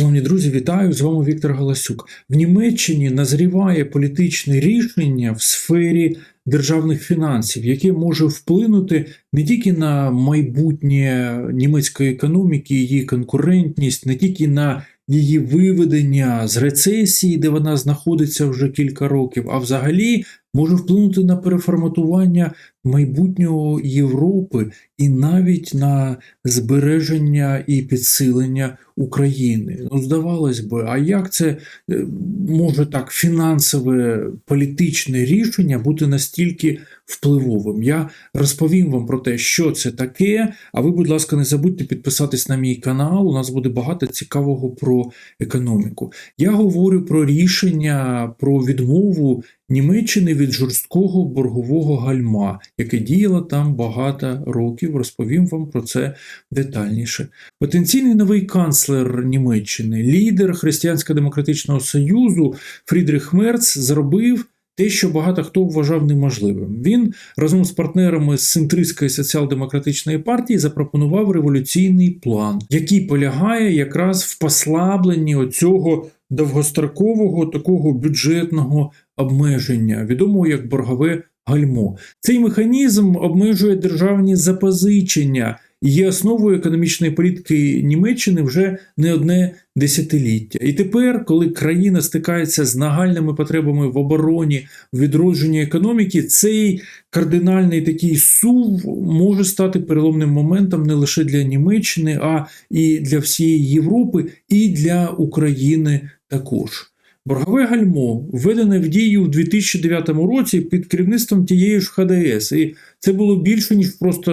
Шановні друзі, вітаю! З вами Віктор Галасюк. В Німеччині назріває політичне рішення в сфері державних фінансів, яке може вплинути не тільки на майбутнє німецької економіки, її конкурентність, не тільки на її виведення з рецесії, де вона знаходиться вже кілька років, а взагалі може вплинути на переформатування майбутнього Європи і навіть на збереження і підсилення України. Ну, здавалось би, а як це е, може так фінансове політичне рішення бути настільки впливовим? Я розповім вам про те, що це таке. А ви, будь ласка, не забудьте підписатись на мій канал. У нас буде багато цікавого про економіку. Я говорю про рішення про відмову Німеччини від жорсткого боргового гальма, яке діяло там багато років. Розповім вам про це детальніше. Потенційний новий канцлер Німеччини, лідер Християнсько-демократичного союзу Фрідріх Мерц зробив. Те, що багато хто вважав неможливим, він разом з партнерами з центристської соціал-демократичної партії запропонував революційний план, який полягає якраз в послабленні оцього довгострокового такого бюджетного обмеження, відомого як боргове гальмо. Цей механізм обмежує державні запозичення і є основою економічної політики Німеччини вже не одне десятиліття. І тепер, коли країна стикається з нагальними потребами в обороні, в відродженні економіки, цей кардинальний такий сув може стати переломним моментом не лише для Німеччини, а і для всієї Європи, і для України також. Боргове гальмо введене в дію в 2009 році під керівництвом тієї ж ХДС, і це було більше ніж просто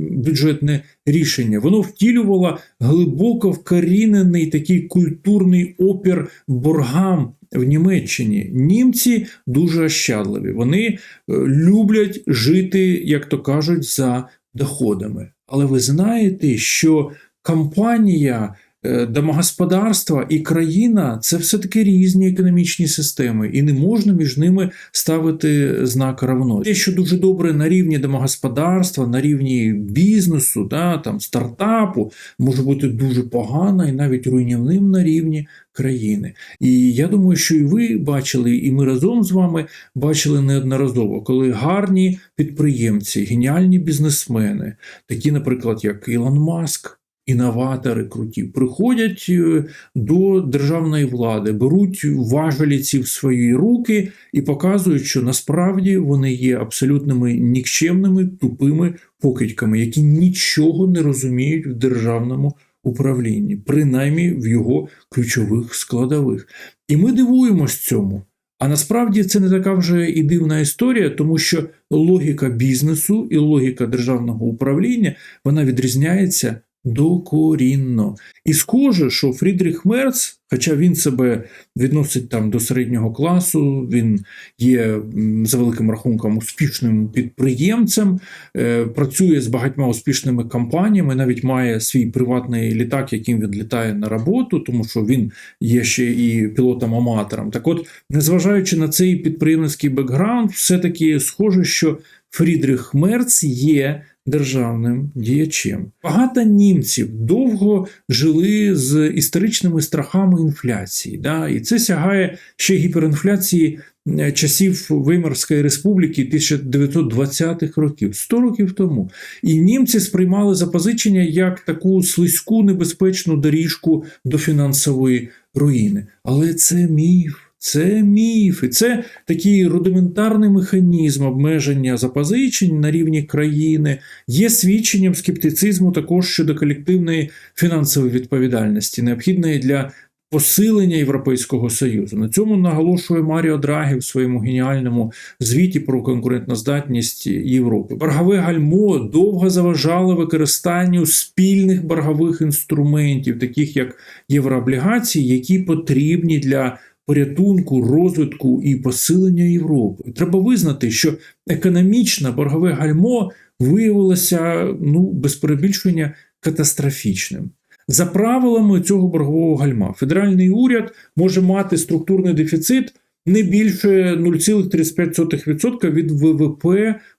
бюджетне рішення. Воно втілювало глибоко вкорінений такий культурний опір боргам в Німеччині. Німці дуже ощадливі. Вони е, люблять жити, як то кажуть, за доходами. Але ви знаєте, що компанія Е, домогосподарства і країна це все-таки різні економічні системи, і не можна між ними ставити знак равно. Те, що дуже добре на рівні домогосподарства, на рівні бізнесу, да, там, стартапу, може бути дуже погано і навіть руйнівним на рівні країни. І я думаю, що і ви бачили, і ми разом з вами бачили неодноразово, коли гарні підприємці, геніальні бізнесмени, такі, наприклад, як Ілон Маск інноватори круті, приходять е, до державної влади, беруть важелі ці в свої руки і показують, що насправді вони є абсолютними нікчемними тупими покидьками, які нічого не розуміють в державному управлінні, принаймні в його ключових складових. І ми дивуємось цьому. А насправді це не така вже і дивна історія, тому що логіка бізнесу і логіка державного управління вона відрізняється докорінно. І схоже, що Фрідріх Мерц, хоча він себе відносить там до середнього класу, він є за великим рахунком успішним підприємцем, е, працює з багатьма успішними компаніями, навіть має свій приватний літак, яким він літає на роботу, тому що він є ще і пілотом-аматором. Так от, незважаючи на цей підприємницький бекграунд, все-таки схоже, що Фрідріх Мерц є державним діячем. Багато німців довго жили з історичними страхами інфляції, да? і це сягає ще гіперінфляції е, часів Веймарської республіки 1920-х років, 100 років тому. І німці сприймали запозичення як таку слизьку небезпечну доріжку до фінансової руїни. Але це міф. Це міфи, це такий рудиментарний механізм обмеження запозичень на рівні країни, є свідченням скептицизму також щодо колективної фінансової відповідальності, необхідної для посилення Європейського Союзу. На цьому наголошує Маріо Драгі в своєму геніальному звіті про конкурентноздатність Європи. Боргове гальмо довго заважало використанню спільних боргових інструментів, таких як єврооблігації, які потрібні для порятунку, розвитку і посилення Європи. Треба визнати, що економічне боргове гальмо виявилося ну, без перебільшення катастрофічним. За правилами цього боргового гальма, федеральний уряд може мати структурний дефіцит не більше 0,35% від ВВП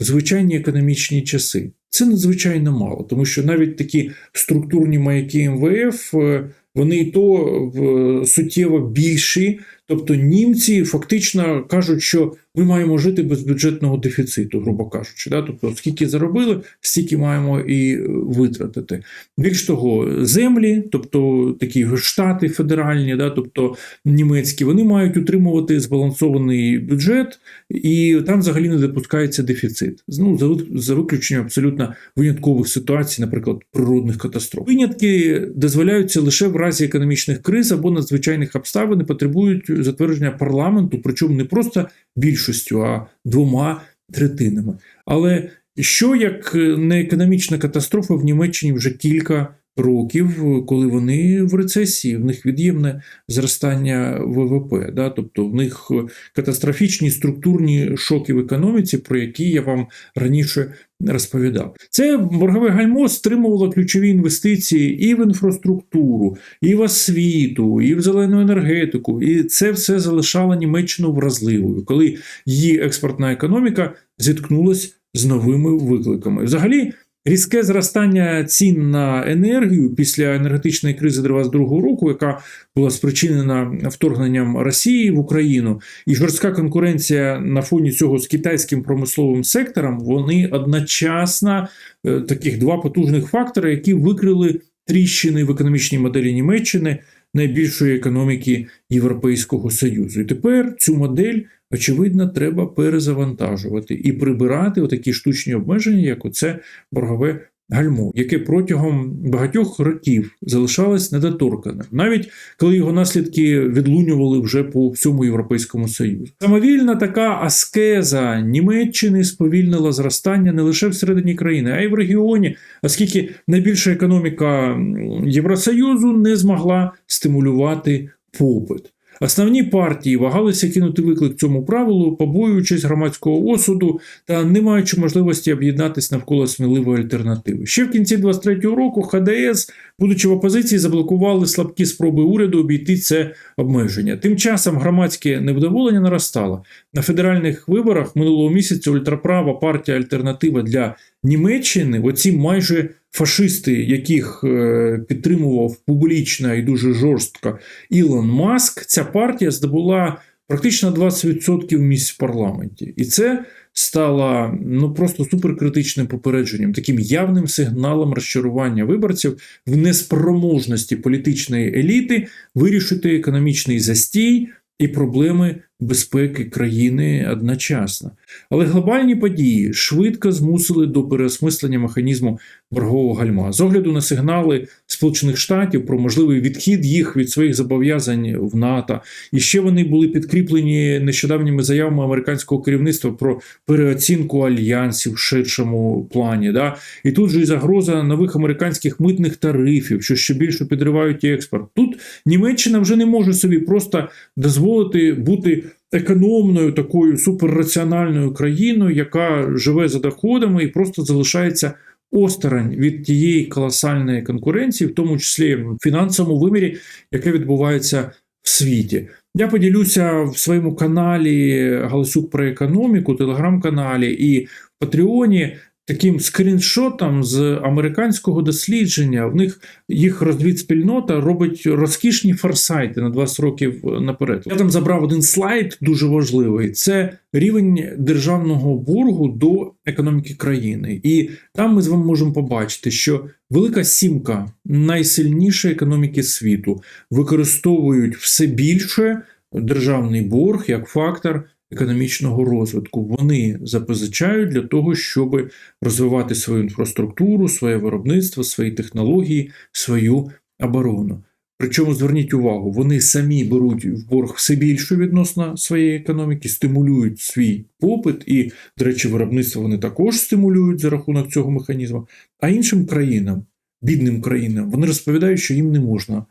в звичайні економічні часи. Це надзвичайно мало, тому що навіть такі структурні маяки МВФ е, вони і то суттєво більші. Тобто німці фактично кажуть, що ми маємо жити без бюджетного дефіциту, грубо кажучи. Да? Тобто, скільки заробили, стільки маємо і е, витратити. Більш того, землі, тобто такі штати федеральні, да? тобто німецькі, вони мають утримувати збалансований бюджет, і там взагалі не допускається дефіцит. Ну, за, виключенням абсолютно виняткових ситуацій, наприклад, природних катастроф. Винятки дозволяються лише в разі економічних криз або надзвичайних обставин потребують затвердження парламенту, причому не просто більшістю, а двома третинами. Але що як не економічна катастрофа в Німеччині вже кілька років, коли вони в рецесії, в них від'ємне зростання ВВП, да? тобто в них катастрофічні структурні шоки в економіці, про які я вам раніше розповідав. Це боргове гальмо стримувало ключові інвестиції і в інфраструктуру, і в освіту, і в зелену енергетику. І це все залишало Німеччину вразливою, коли її експортна економіка зіткнулася з новими викликами. Взагалі. Різке зростання цін на енергію після енергетичної кризи 22 року, яка була спричинена вторгненням Росії в Україну, і жорстка конкуренція на фоні цього з китайським промисловим сектором, вони одночасно е, таких два потужних фактори, які викрили тріщини в економічній моделі Німеччини, найбільшої економіки Європейського Союзу. І тепер цю модель. Очевидно, треба перезавантажувати і прибирати отакі штучні обмеження, як оце боргове гальмо, яке протягом багатьох років залишалось недоторканим, навіть коли його наслідки відлунювали вже по всьому Європейському Союзу. Самовільна така аскеза Німеччини сповільнила зростання не лише всередині країни, а й в регіоні, оскільки найбільша економіка Євросоюзу не змогла стимулювати попит. Основні партії вагалися кинути виклик цьому правилу, побоюючись громадського осуду та не маючи можливості об'єднатися навколо сміливої альтернативи. Ще в кінці 23-го року ХДС, будучи в опозиції, заблокували слабкі спроби уряду обійти це обмеження. Тим часом громадське невдоволення наростало. На федеральних виборах минулого місяця ультраправа партія Альтернатива для Німеччини, оці майже фашисти, яких е, підтримував публічно і дуже жорстко Ілон Маск, ця партія здобула практично 20% місць в парламенті. І це стало ну просто суперкритичним попередженням, таким явним сигналом розчарування виборців в неспроможності політичної еліти вирішити економічний застій і проблеми безпеки країни одночасно. Але глобальні події швидко змусили до переосмислення механізму боргового гальма з огляду на сигнали Сполучених Штатів про можливий відхід їх від своїх зобов'язань в НАТО. І ще вони були підкріплені нещодавніми заявами американського керівництва про переоцінку альянсів в ширшому плані. Да? І тут же і загроза нових американських митних тарифів, що ще більше підривають експорт. Тут Німеччина вже не може собі просто дозволити бути економною такою суперраціональною країною, яка живе за доходами і просто залишається осторонь від тієї колосальної конкуренції, в тому числі в фінансовому вимірі, яке відбувається в світі. Я поділюся в своєму каналі Галасюк про економіку, телеграм-каналі і в Патреоні таким скріншотом з американського дослідження. В них їх розвідспільнота робить розкішні форсайти на 20 років наперед. Я там забрав один слайд дуже важливий: це рівень державного боргу до економіки країни. І там ми з вами можемо побачити, що велика сімка найсильнішої економіки світу використовують все більше державний борг як фактор. Економічного розвитку вони запозичають для того, щоб розвивати свою інфраструктуру, своє виробництво, свої технології, свою оборону. Причому зверніть увагу, вони самі беруть в борг все більше відносно своєї економіки, стимулюють свій попит, і, до речі, виробництво вони також стимулюють за рахунок цього механізму. А іншим країнам, бідним країнам, вони розповідають, що їм не можна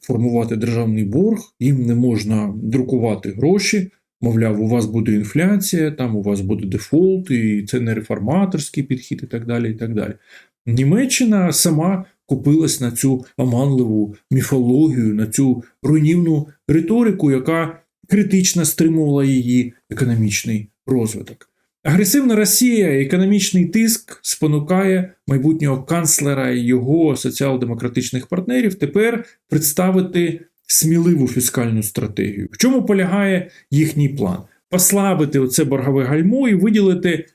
формувати державний борг, їм не можна друкувати гроші. Мовляв, у вас буде інфляція, там у вас буде дефолт, і це не реформаторський підхід, і так далі. і так далі. Німеччина сама купилась на цю оманливу міфологію, на цю руйнівну риторику, яка критично стримувала її економічний розвиток. Агресивна Росія, економічний тиск спонукає майбутнього канцлера і його соціал-демократичних партнерів тепер представити сміливу фіскальну стратегію. В чому полягає їхній план? Послабити оце боргове гальмо і виділити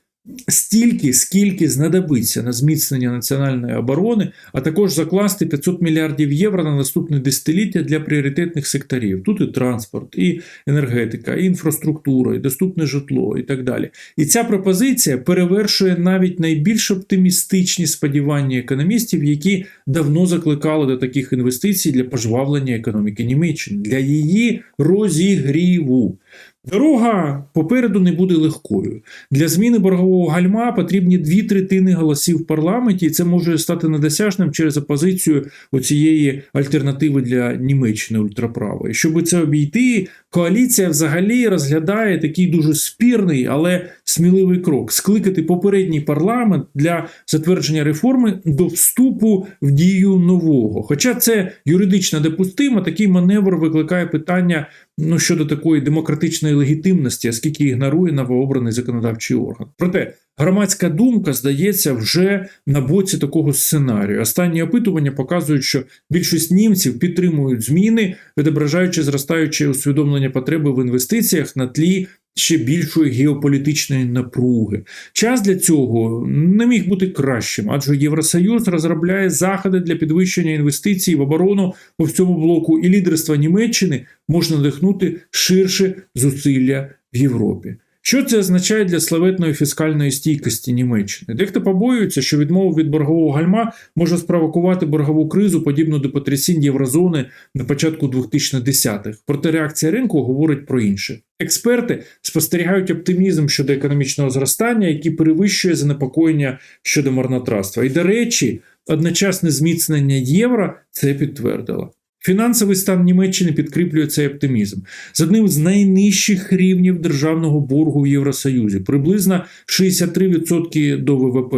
стільки, скільки знадобиться на зміцнення національної оборони, а також закласти 500 мільярдів євро на наступне десятиліття для пріоритетних секторів. Тут і транспорт, і енергетика, і інфраструктура, і доступне житло, і так далі. І ця пропозиція перевершує навіть найбільш оптимістичні сподівання економістів, які давно закликали до таких інвестицій для пожвавлення економіки Німеччини, для її розігріву. Дорога попереду не буде легкою. Для зміни боргового гальма потрібні дві третини голосів в парламенті, і це може стати недосяжним через опозицію оцієї альтернативи для Німеччини ультраправої. Щоб це обійти, коаліція взагалі розглядає такий дуже спірний, але сміливий крок скликати попередній парламент для затвердження реформи до вступу в дію нового. Хоча це юридично допустимо, такий маневр викликає питання ну, щодо такої демократичної легітимності, оскільки ігнорує новообраний законодавчий орган. Проте громадська думка здається вже на боці такого сценарію. Останні опитування показують, що більшість німців підтримують зміни, відображаючи зростаюче усвідомлення потреби в інвестиціях на тлі. Ще більшої геополітичної напруги. Час для цього не міг бути кращим, адже Євросоюз розробляє заходи для підвищення інвестицій в оборону по всьому блоку, і лідерство Німеччини можна надихнути ширше зусилля в Європі. Що це означає для славетної фіскальної стійкості Німеччини? Дехто побоюється, що відмова від боргового гальма може спровокувати боргову кризу, подібну до потрясінь Єврозони на початку 2010-х. Проте реакція ринку говорить про інше. Експерти спостерігають оптимізм щодо економічного зростання, який перевищує занепокоєння щодо марнотратства. І, до речі, одночасне зміцнення євро це підтвердило. Фінансовий стан Німеччини підкріплює цей оптимізм. З одним з найнижчих рівнів державного боргу в Євросоюзі, приблизно 63% до ВВП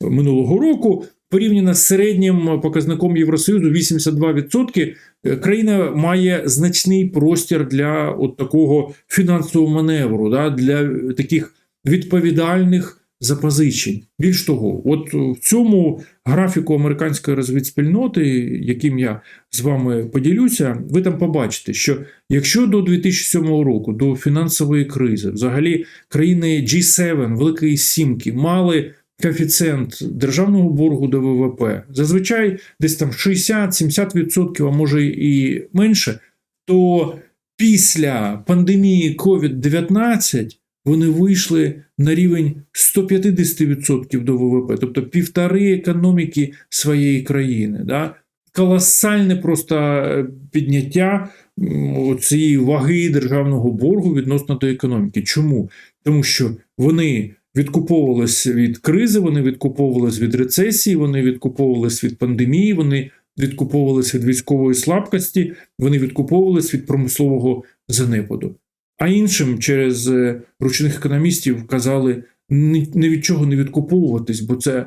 минулого року. Порівняно з середнім показником Євросоюзу 82%, країна має значний простір для от такого фінансового маневру, да, для таких відповідальних запозичень. Більш того, от в цьому графіку американської розвідспільноти, яким я з вами поділюся, ви там побачите, що якщо до 2007 року, до фінансової кризи, взагалі країни G7, Великої Сімки мали коефіцієнт державного боргу до ВВП, зазвичай десь там 60-70%, а може і менше, то після пандемії COVID-19 вони вийшли на рівень 150% до ВВП, тобто півтори економіки своєї країни. Да? Колосальне просто е, підняття цієї ваги державного боргу відносно до економіки. Чому? Тому що вони відкуповувалися від кризи, вони відкуповувалися від рецесії, вони відкуповувалися від пандемії, вони відкуповувалися від військової слабкості, вони відкуповувалися від промислового занепаду. А іншим через е, ручних економістів казали ні від чого не відкуповуватись, бо це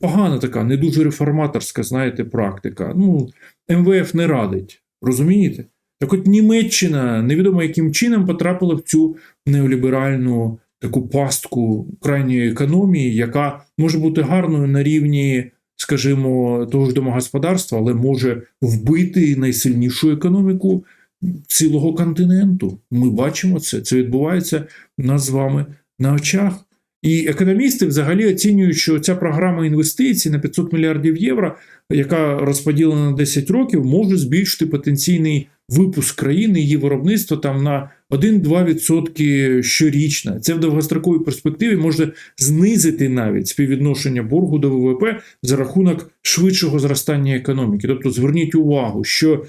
погана така, не дуже реформаторська, знаєте, практика. Ну, МВФ не радить, розумієте? Так от Німеччина невідомо яким чином потрапила в цю неоліберальну таку пастку крайньої економії, яка може бути гарною на рівні, скажімо, того ж домогосподарства, але може вбити найсильнішу економіку цілого континенту. Ми бачимо це. Це відбувається нас з вами на очах. І економісти взагалі оцінюють, що ця програма інвестицій на 500 мільярдів євро, яка розподілена на 10 років, може збільшити потенційний випуск країни, її виробництво там на 1-2% щорічно. Це в довгостроковій перспективі може знизити навіть співвідношення боргу до ВВП за рахунок швидшого зростання економіки. Тобто, зверніть увагу, що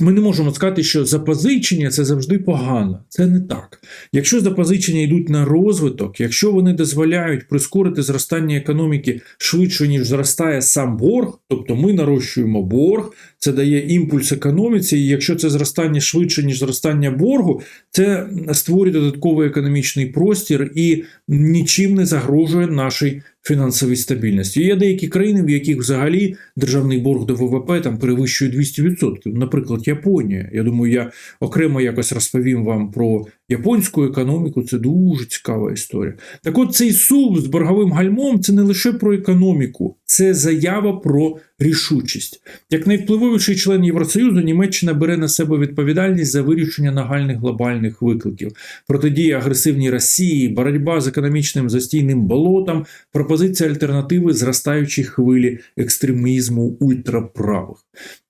ми не можемо сказати, що запозичення це завжди погано. Це не так. Якщо запозичення йдуть на розвиток, якщо вони дозволяють прискорити зростання економіки швидше, ніж зростає сам борг, тобто ми нарощуємо борг, це дає імпульс економіці, і якщо це зростання швидше, ніж зростання боргу, це створює додатковий економічний простір і нічим не загрожує нашій фінансовій стабільності. Є деякі країни, в яких взагалі державний борг до ВВП там перевищує 200%. Наприклад, Японія. Я думаю, я окремо якось розповім вам про японську економіку. Це дуже цікава історія. Так от цей сув з борговим гальмом це не лише про економіку, це заява про рішучість. Як найвпливовіший член Євросоюзу, Німеччина бере на себе відповідальність за вирішення нагальних глобальних викликів, протидія агресивній Росії, боротьба з економічним застійним болотом, пропозиція альтернативи зростаючій хвилі екстремізму ультраправих.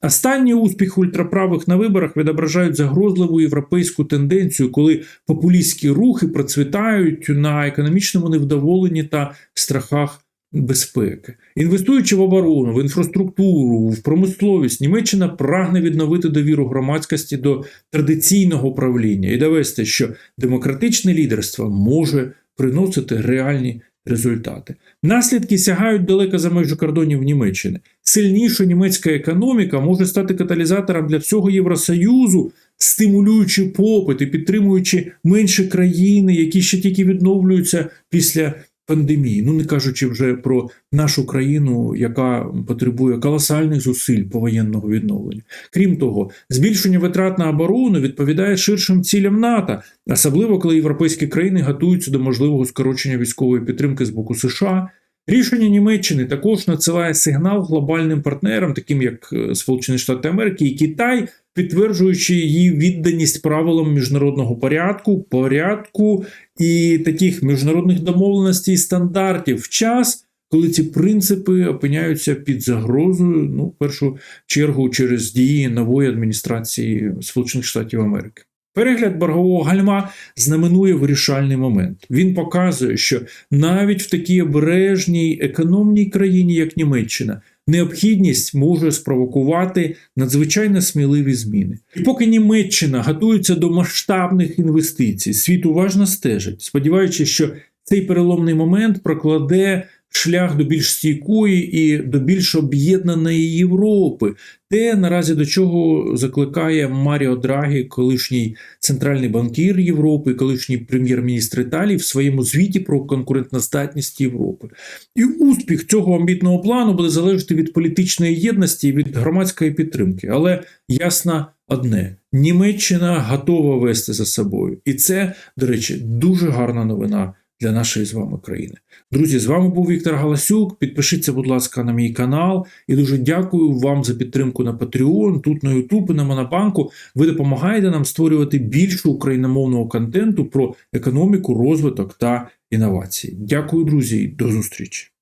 Останній успіх ультраправих на виборах відображають загрозливу європейську тенденцію, коли популістські рухи процвітають на економічному невдоволенні та страхах безпеки. Інвестуючи в оборону, в інфраструктуру, в промисловість, Німеччина прагне відновити довіру громадськості до традиційного правління і довести, що демократичне лідерство може приносити реальні результати. Наслідки сягають далеко за межі кордонів Німеччини. Сильніша німецька економіка може стати каталізатором для всього Євросоюзу, стимулюючи попит і підтримуючи менші країни, які ще тільки відновлюються після пандемії. Ну не кажучи вже про нашу країну, яка потребує колосальних зусиль повоєнного відновлення. Крім того, збільшення витрат на оборону відповідає ширшим цілям НАТО, особливо коли європейські країни готуються до можливого скорочення військової підтримки з боку США. Рішення Німеччини також надсилає сигнал глобальним партнерам, таким як е, Сполучені Штати Америки і Китай, підтверджуючи її відданість правилам міжнародного порядку, порядку і таких міжнародних домовленостей стандартів в час, коли ці принципи опиняються під загрозою, ну, в першу чергу, через дії нової адміністрації Сполучених Штатів Америки. Перегляд боргового гальма знаменує вирішальний момент. Він показує, що навіть в такій обережній економній країні, як Німеччина, необхідність може спровокувати надзвичайно сміливі зміни. І поки Німеччина готується до масштабних інвестицій, світ уважно стежить, сподіваючись, що цей переломний момент прокладе шлях до більш стійкої і до більш об'єднаної Європи, те наразі до чого закликає Маріо Драгі, колишній центральний банкір Європи, колишній прем'єр-міністр Італії, в своєму звіті про конкурентноздатність Європи. І успіх цього амбітного плану буде залежати від політичної єдності і від громадської підтримки. Але ясно одне: Німеччина готова вести за собою, і це, до речі, дуже гарна новина для нашої з вами країни. Друзі, з вами був Віктор Галасюк. Підпишіться, будь ласка, на мій канал. І дуже дякую вам за підтримку на Patreon, тут на YouTube і на Монобанку. Ви допомагаєте нам створювати більше україномовного контенту про економіку, розвиток та інновації. Дякую, друзі, і до зустрічі!